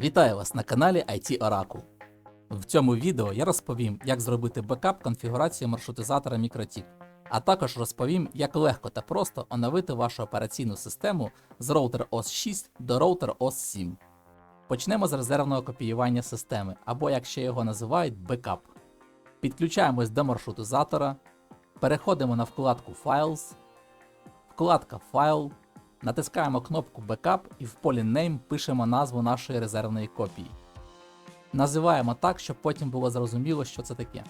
Вітаю вас на каналі IT Oracle. В цьому відео я розповім, як зробити бекап конфігурації маршрутизатора MikroTik, а також розповім, як легко та просто оновити вашу операційну систему з роутер OS 6 до роутер OS 7. Почнемо з резервного копіювання системи, або як ще його називають бекап. Підключаємось до маршрутизатора, переходимо на вкладку Files, вкладка Файл, натискаємо кнопку Backup і в полі Name пишемо назву нашої резервної копії. Називаємо так, щоб потім було зрозуміло, що це таке.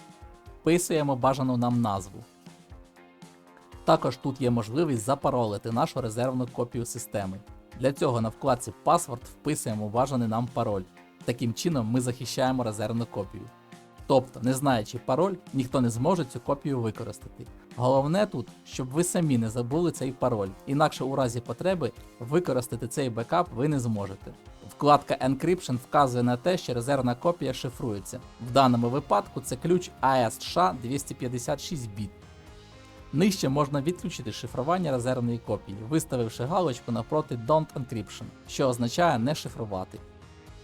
Вписуємо бажану нам назву. Також тут є можливість запаролити нашу резервну копію системи. Для цього на вкладці Password вписуємо бажаний нам пароль. Таким чином ми захищаємо резервну копію. Тобто, не знаючи пароль, ніхто не зможе цю копію використати. Головне тут, щоб ви самі не забули цей пароль, інакше у разі потреби використати цей бекап ви не зможете. Вкладка Encryption вказує на те, що резервна копія шифрується. В даному випадку це ключ AES 256 біт. Нижче можна відключити шифрування резервної копії, виставивши галочку напроти Don't Encryption, що означає не шифрувати.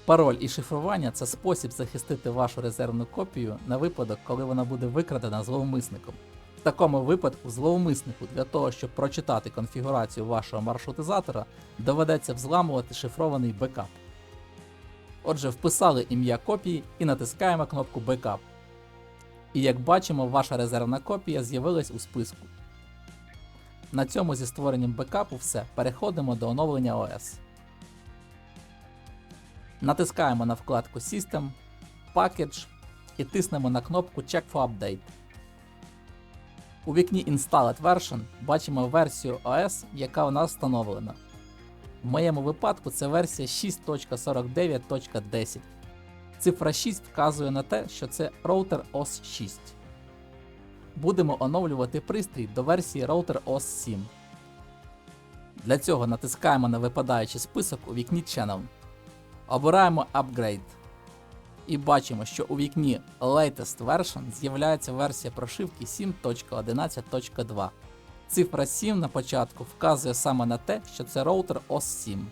Пароль і шифрування це спосіб захистити вашу резервну копію на випадок, коли вона буде викрадена зловмисником. В такому випадку зловмиснику для того, щоб прочитати конфігурацію вашого маршрутизатора, доведеться взламувати шифрований бекап. Отже, вписали ім'я копії і натискаємо кнопку Backup. І як бачимо, ваша резервна копія з'явилась у списку. На цьому зі створенням бекапу все. Переходимо до оновлення OS. Натискаємо на вкладку System, Package і тиснемо на кнопку Check for Update. У вікні Installed Version бачимо версію OS, яка у нас встановлена. В моєму випадку це версія 6.49.10. Цифра 6 вказує на те, що це роутер OS 6. Будемо оновлювати пристрій до версії роутер OS 7. Для цього натискаємо на випадаючий список у вікні Channel. Обираємо Upgrade. І бачимо, що у вікні Latest Version з'являється версія прошивки 7.11.2. Цифра 7 на початку вказує саме на те, що це роутер OS 7.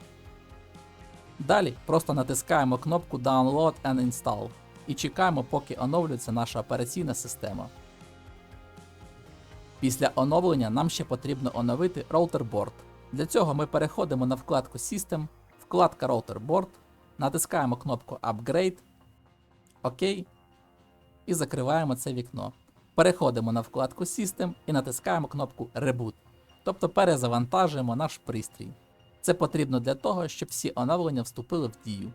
Далі просто натискаємо кнопку Download and Install і чекаємо, поки оновлюється наша операційна система. Після оновлення нам ще потрібно оновити роутер Board. Для цього ми переходимо на вкладку System, вкладка Router Board, натискаємо кнопку Upgrade, ОК і закриваємо це вікно. Переходимо на вкладку System і натискаємо кнопку Reboot, тобто перезавантажуємо наш пристрій. Це потрібно для того, щоб всі оновлення вступили в дію.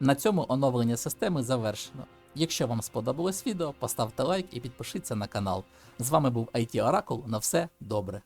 На цьому оновлення системи завершено. Якщо вам сподобалось відео, поставте лайк і підпишіться на канал. З вами був IT Oracle. На все добре.